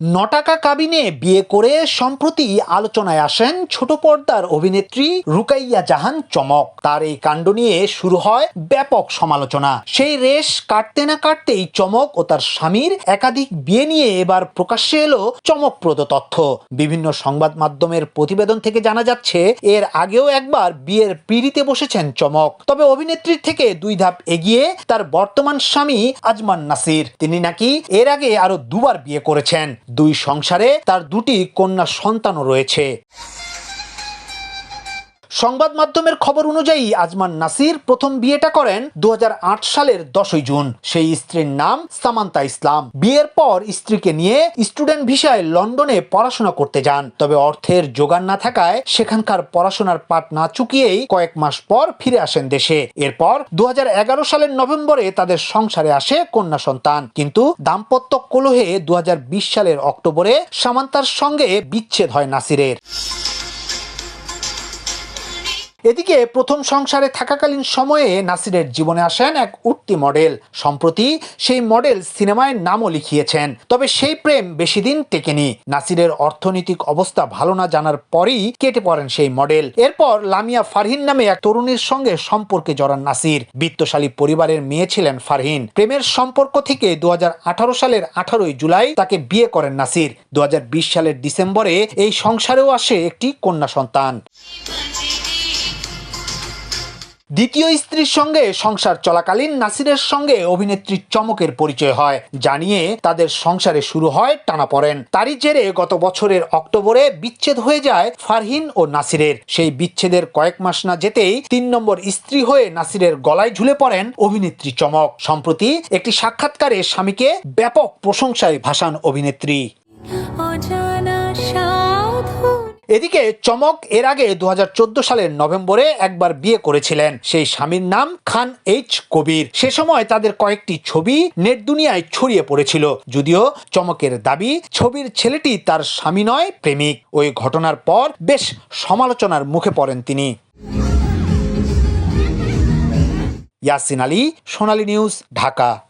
নটাকা কাবিনে বিয়ে করে সম্প্রতি আলোচনায় আসেন ছোট পর্দার অভিনেত্রী রুকাইয়া জাহান চমক। তার এই কাণ্ড নিয়ে শুরু হয় ব্যাপক সমালোচনা। সেই রেশ কাটতে না কাটতেই চমক ও তার স্বামীর একাধিক বিয়ে নিয়ে এবার প্রকাশ্যে এলো চমকপ্রদ তথ্য। বিভিন্ন সংবাদ মাধ্যমের প্রতিবেদন থেকে জানা যাচ্ছে, এর আগেও একবার বিয়ের পিড়িতে বসেছেন চমক। তবে অভিনেত্রীর থেকে দুই ধাপ এগিয়ে তার বর্তমান স্বামী আজমান নাসির। তিনি নাকি এর আগে আরও দুবার বিয়ে করেছেন। দুই সংসারে তার দুটি কন্যা সন্তানও রয়েছে। সংবাদ মাধ্যমের খবর অনুযায়ী আজমান নাসির প্রথম বিয়েটা করেন দুহাজার আট সালের দশই জুন। সেই স্ত্রীর নাম সামান্তা ইসলাম। বিয়ের পর স্ত্রীকে নিয়ে স্টুডেন্ট ভিসায় লন্ডনে পড়াশোনা করতে যান। তবে অর্থের যোগান না থাকায় সেখানকার পড়াশোনার পাঠ না চুকিয়েই কয়েক মাস পর ফিরে আসেন দেশে। এরপর দু হাজার এগারো সালের নভেম্বরে তাদের সংসারে আসে কন্যা সন্তান। কিন্তু দাম্পত্য কলহে দু হাজার বিশ সালের অক্টোবরে সামান্তার সঙ্গে বিচ্ছেদ হয় নাসিরের। এদিকে প্রথম সংসারে থাকাকালীন সময়ে নাসিরের জীবনে আসেন এক উঠতি মডেল। সম্প্রতি সেই মডেল সিনেমায় নামও লিখিয়েছেন। তবে সেই প্রেম বেশি দিন টেকেনি। নাসিরের অর্থনৈতিক অবস্থা ভালো না জানার পরই কেটে পড়েন সেই মডেল। এরপর লামিয়া ফারহিন নামে এক তরুণীর সঙ্গে সম্পর্কে জড়ান নাসির। বিত্তশালী পরিবারের মেয়ে ছিলেন ফারহিন। প্রেমের সম্পর্ক থেকে দু হাজার আঠারো সালের আঠারোই জুলাই তাকে বিয়ে করেন নাসির। দু হাজার বিশ সালের ডিসেম্বরে এই সংসারেও আসে একটি কন্যা সন্তান। দ্বিতীয় স্ত্রীর সঙ্গে সংসার চলাকালীন নাসিরের সঙ্গে অভিনেত্রী চমকের পরিচয় হয় জানিয়ে তাদের সংসারে শুরু হয় টানাপড়েন তারই জেরে গত বছরের অক্টোবরে বিচ্ছেদ হয়ে যায় ফারহিন ও নাসিরের। সেই বিচ্ছেদের কয়েক মাস না যেতেই তিন নম্বর স্ত্রী হয়ে নাসিরের গলায় ঝুলে পড়েন অভিনেত্রী চমক। সম্প্রতি একটি সাক্ষাৎকারে স্বামীকে ব্যাপক প্রশংসায় ভাসান অভিনেত্রী। অজানা সাধু এদিকে চমক এর আগে দু হাজার চোদ্দ সালের নভেম্বরে একবার বিয়ে করেছিলেন। সেই স্বামীর নাম খান এইচ কবির। সে সময় তাদের কয়েকটি ছবি নেট দুনিয়ায় ছড়িয়ে পড়েছিল। যদিও চমকের দাবি, ছবির ছেলেটি তার স্বামী নয়, প্রেমিক। ওই ঘটনার পর বেশ সমালোচনার মুখে পড়েন তিনি। ইয়াসিন আলী, সোনালী নিউজ, ঢাকা।